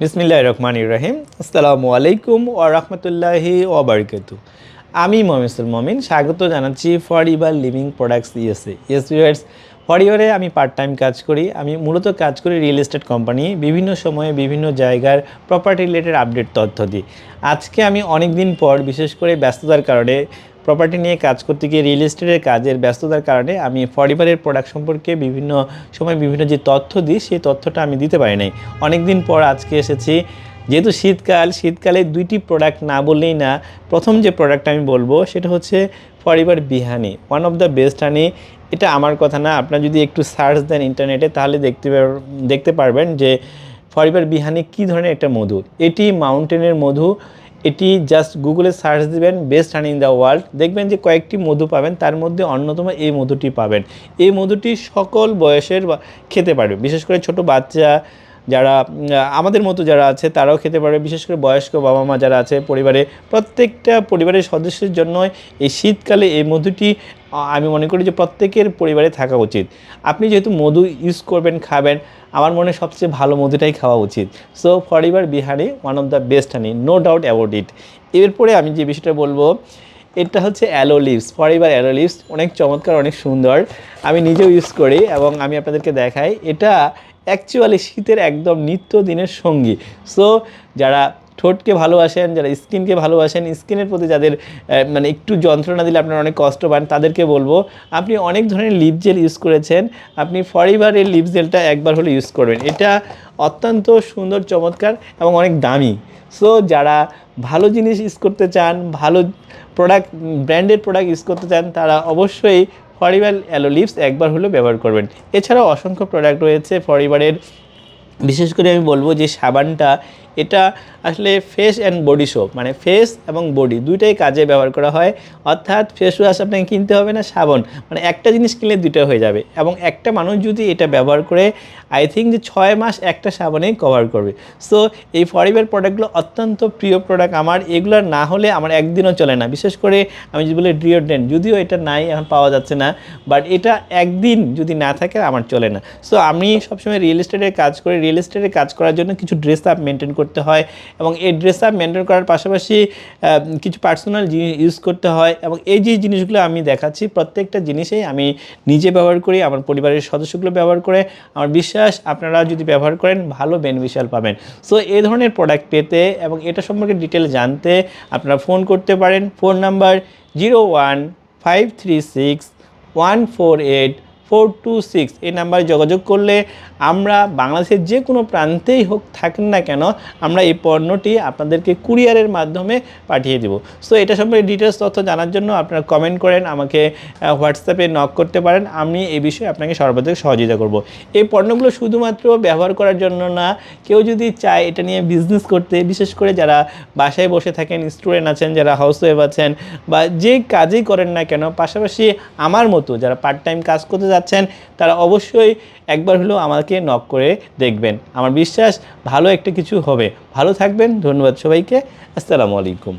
বিসমিল্লাহ রহমান ইব্রাহিম আসসালামু আলাইকুম ও রহমতুল্লাহি ওবরকতু আমি মমিসুল মমিন, স্বাগত জানাচ্ছি for ever living products ESA. Yes viewers ইভারে আমি পার্ট টাইম কাজ করি। আমি মূলত কাজ করি রিয়েল এস্টেট কোম্পানি বিভিন্ন সময়ে বিভিন্ন জায়গার প্রপার্টি রিলেটেড আপডেট তথ্য দিই। আজকে আমি অনেক দিন পর, বিশেষ করে ব্যস্ততার কারণে প্রপার্টি নিয়ে কাজ করতে গিয়ে রিয়েল এস্টেটের কাজের ব্যস্ততার কারণে আমি ফরিবারের প্রোডাক্ট সম্পর্কে বিভিন্ন সময় বিভিন্ন যে তথ্য দিই, সেই তথ্যটা আমি দিতে পারি নাই। অনেক দিন পর আজকে এসেছি। যেহেতু শীতকাল, শীতকালে দুইটি প্রোডাক্ট না বললেই না, প্রথম যে প্রোডাক্ট আমি বলব, সেটা হচ্ছে forever bee honey one of the best honey এটা আমার কথা না। আপনারা যদি একটু সার্চ দেন ইন্টারনেটে তাহলে দেখতে দেখতে পারবেন যে ফরিবার বিহানি কী ধরনের একটা মধু। এটি মাউন্টেনের মধু। এটি জাস্ট গুগলে সার্চ দিবেন best honey in the world দেখবেন যে কয়েকটি মধু পাবেন, তার মধ্যে অন্যতম এই মধুটি পাবেন। এই মধুটি সকল বয়সের খেতে পারবে। বিশেষ করে ছোট বাচ্চা যারা আমাদের মতো যারা আছে, তারাও খেতে পারবে। বিশেষ করে বয়স্ক বাবা মা যারা আছে, পরিবারে প্রত্যেকটা পরিবারের সদস্যের জন্য এই শীতকালে এই মধুটি আমি মনে করি যে প্রত্যেকের পরিবারে থাকা উচিত। আপনি যেহেতু মধু ইউজ করবেন, খাবেন, আমার মনে সবচেয়ে ভালো মধুটাই খাওয়া উচিত। So forever bee honey one of the best honey no doubt about it এরপরে আমি যে বিষয়টা বলব, এটা হচ্ছে aloe lips forever aloe lips অনেক চমৎকার, অনেক সুন্দর। আমি নিজেও ইউজ করি এবং আমি আপনাদেরকে দেখাই, এটা অ্যাকচুয়ালি শীতের একদম নিত্য দিনের সঙ্গী। সো যারা ঠোঁটকে ভালোবাসেন, যারা স্কিনকে ভালোবাসেন, স্কিনের প্রতি যাদের মানে একটু যন্ত্রণা দিলে আপনারা অনেক কষ্ট পান, তাদেরকে বলব, আপনি অনেক ধরনের লিপ জেল ইউজ করেছেন, আপনি ফরিবারের লিপ জেলটা একবার হলে ইউজ করবেন। এটা অত্যন্ত সুন্দর, চমৎকার এবং অনেক দামি। সো যারা ভালো জিনিস ইউজ করতে চান, ভালো প্রোডাক্ট ব্র্যান্ডেড প্রোডাক্ট ইউজ করতে চান, তারা অবশ্যই ফরিবার অ্যালো লিপস একবার হলেও ব্যবহার করবেন। এছাড়াও অসংখ্য প্রোডাক্ট রয়েছে ফরিবারের বিশেষ করে আমি বলব যে সাবানটা এটা আসলে ফেস অ্যান্ড বডি সোপ মানে ফেস এবং বডি দুইটাই কাজে ব্যবহার করা হয়। অর্থাৎ ফেস ওয়াশ আপনাকে কিনতে হবে না, সাবান। মানে একটা জিনিস কিনলে দুইটা হয়ে যাবে। এবং একটা মানুষ যদি এটা ব্যবহার করে আই থিঙ্ক যে ছয় মাস একটা সাবানেই কভার করবে। সো এই ফরিবার প্রোডাক্টগুলো অত্যন্ত প্রিয় প্রোডাক্ট আমার। এগুলো না হলে আমার একদিনও চলে না। বিশেষ করে আমি যে বলি ডিওড্রেন্ট যদিও এটা নাই, এখন পাওয়া যাচ্ছে না। বাট এটা একদিন যদি না থাকে, আমার চলে না। সো আমি সবসময় রিয়েল এস্টেটের কাজ করি। রিয়েল এস্টেটের কাজ করার জন্য কিছু ড্রেস আপ মেনটেন করতে হয় এবং এই ড্রেস আপ মেনটেন করার পাশাপাশি কিছু পার্সোনাল জিনিস ইউজ করতে হয় এবং এই যে জিনিসগুলো আমি দেখাচ্ছি, প্রত্যেকটা জিনিসেই আমি নিজে ব্যবহার করি, আমার পরিবারের সদস্যগুলো ব্যবহার করে। আমার বিশ্বাস, আপনারা যদি ব্যবহার করেন, ভালো বেনিফিশিয়াল পাবেন। সো এই ধরনের প্রোডাক্ট পেতে এবং এটা সম্পর্কে ডিটেল জানতে আপনারা ফোন করতে পারেন। Phone number zero one five three six one four eight four two six এই নাম্বারে যোগাযোগ করলে আমরা বাংলাদেশের যে কোনো প্রান্তেই হোক থাকেন না কেন, আমরা এই পণ্যটি আপনাদেরকে কুরিয়ারের মাধ্যমে পাঠিয়ে দেব। সো এটা সম্পর্কে ডিটেলস তথ্য জানার জন্য আপনারা কমেন্ট করেন, আমাকে হোয়াটসঅ্যাপে নক করতে পারেন, আমি এই বিষয়ে আপনাকে সর্বাধিক সহযোগিতা করব। এই পণ্যগুলো শুধুমাত্র ব্যবহার করার জন্য না, কেউ যদি চায় এটা নিয়ে বিজনেস করতে, বিশেষ করে যারা বাসায় বসে থাকেন স্টুডেন্ট আছেন, যারা হাউস ওয়াইফ আছেন, বা যে কাজই করেন না কেন, পাশাপাশি আমার মতো যারা পার্ট টাইম কাজ করতে যাচ্ছেন, তারা অবশ্যই একবার হলেও আমাকে নক করে দেখবেন। আমার বিশ্বাস, ভালো একটা কিছু হবে। ভালো থাকবেন, ধন্যবাদ সবাইকে। আসসালামু আলাইকুম।